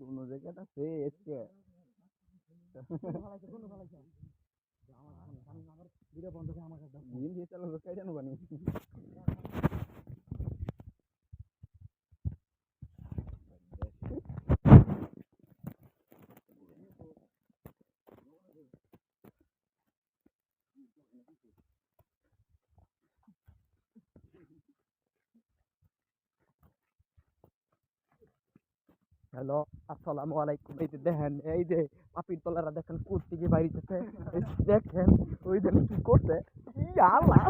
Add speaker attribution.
Speaker 1: কোন জায়গাটা সে এসছে
Speaker 2: ভালাইছে কোন হ্যালো, আসসালামু আলাইকুম। এই যে দেখেন, এই যে পাপির তলারা দেখেন কুর্তি থেকে বাইরে দেখেন, ওই দেখেন কি করছে? আল্লাহ!